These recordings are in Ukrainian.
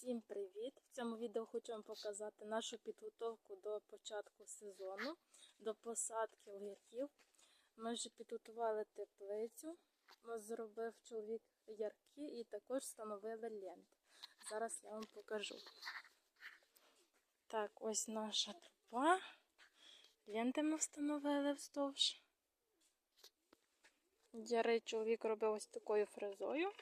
Всім привіт! В цьому відео хочу вам показати нашу підготовку до початку сезону, до посадки огірків. Ми вже підготували теплицю, зробив чоловік ярки і також встановили ленти. Зараз я вам покажу. Так, ось наша труба. Ленти ми встановили вздовж. Яри чоловік робив ось такою фрезою.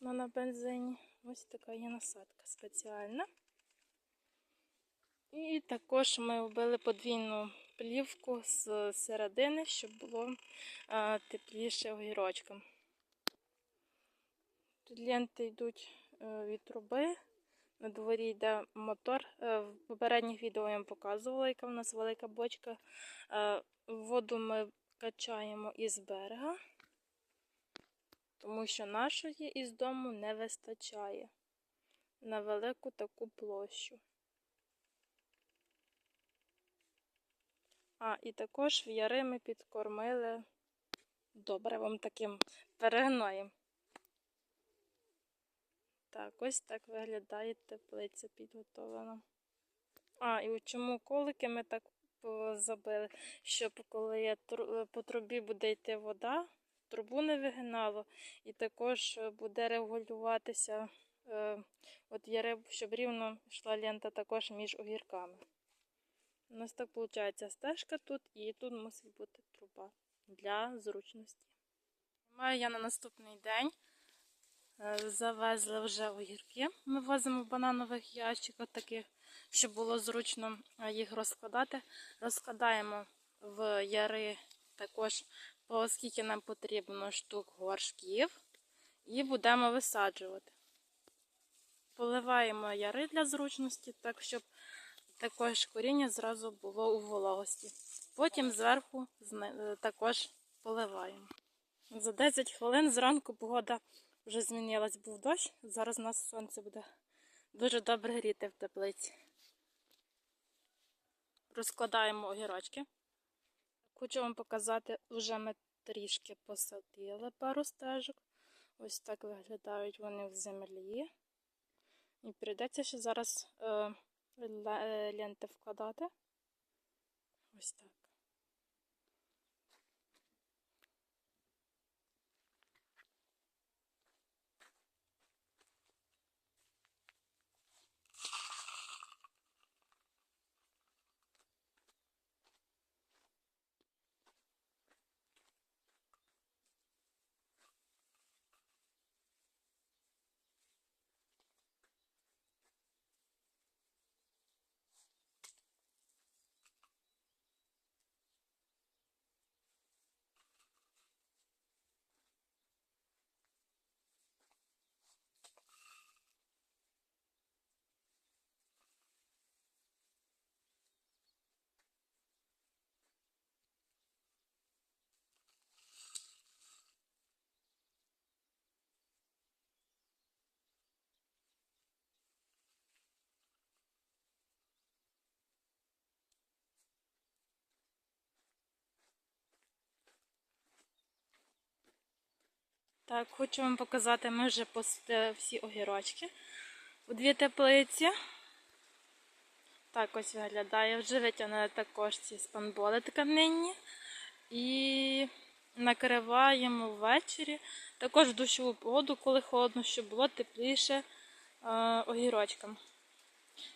На бензині. Ось така є насадка спеціальна. І також ми вбили подвійну плівку з середини, щоб було тепліше огірочкам. Тут ленти йдуть е, від труби. На дворі йде мотор. Е, В попередніх відео я вам показувала, яка в нас велика бочка. Е, Воду ми качаємо із берега тому що нашої із дому не вистачає на велику таку площу. А, і також в яри ми підкормили добривом таким перегноєм. Так, ось так виглядає теплиця підготовлена. А, і чому колики ми так забили, щоб коли по трубі буде йти вода, трубу не вигинало, і також буде регулюватися е, от яри, щоб рівно йшла лента також між огірками. У нас так виходить стежка тут, і тут мусить бути труба для зручності. Маю я на наступний день. Е, завезли вже огірки. Ми возимо в бананових ящиках таких, щоб було зручно е, їх розкладати. Розкладаємо в яри також оскільки нам потрібно штук горшків, і будемо висаджувати. Поливаємо яри для зручності, так щоб також коріння зразу було у вологості. Потім зверху е, також поливаємо. За 10 хвилин зранку погода вже змінилась, був дощ. Зараз у нас сонце буде дуже добре гріти в теплиці. Розкладаємо огірочки. Хочу вам показати, вже ми трішки посадили пару стежок. Ось так виглядають вони в землі. І прийдеться ще зараз е, ленти вкладати. Ось так. Так, хочу вам показати, ми вже посадили всі огірочки у дві теплиці. Так ось виглядає. Вже витягнули також ці спанболи тканинні. І накриваємо ввечері. Також в душову воду, коли холодно, щоб було тепліше е, огірочкам.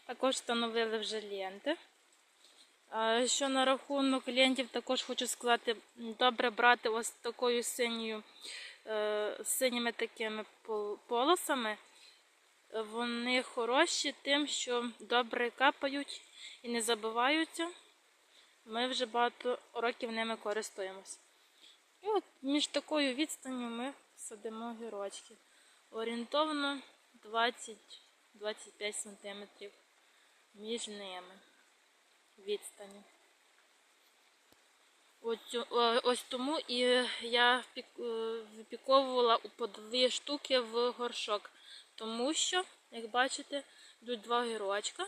Також встановили вже ленти. Що на рахунок лентів, також хочу сказати, добре брати ось такою синьою Е, синіми такими полосами. Вони хороші тим, що добре капають і не забиваються. Ми вже багато років ними користуємося. І от між такою відстанню ми садимо гірочки. Орієнтовно 20-25 см між ними відстані. Ось тому і я випіковувала по дві штуки в горшок, тому що, як бачите, йдуть два гірочка,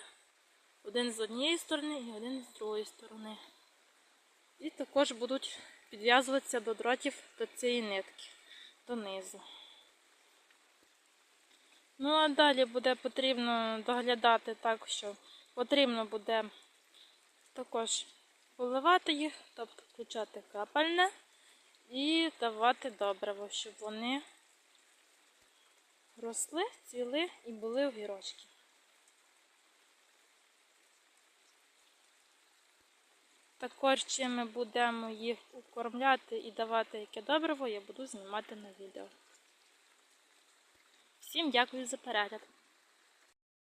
один з однієї сторони і один з другої сторони. І також будуть підв'язуватися до дротів до цієї нитки, донизу. Ну а далі буде потрібно доглядати так, що потрібно буде також поливати їх, тобто включати капельне і давати добриво, щоб вони росли, цвіли і були огірочки. Також чим ми будемо їх укормляти і давати яке добриво, я буду знімати на відео. Всім дякую за перегляд.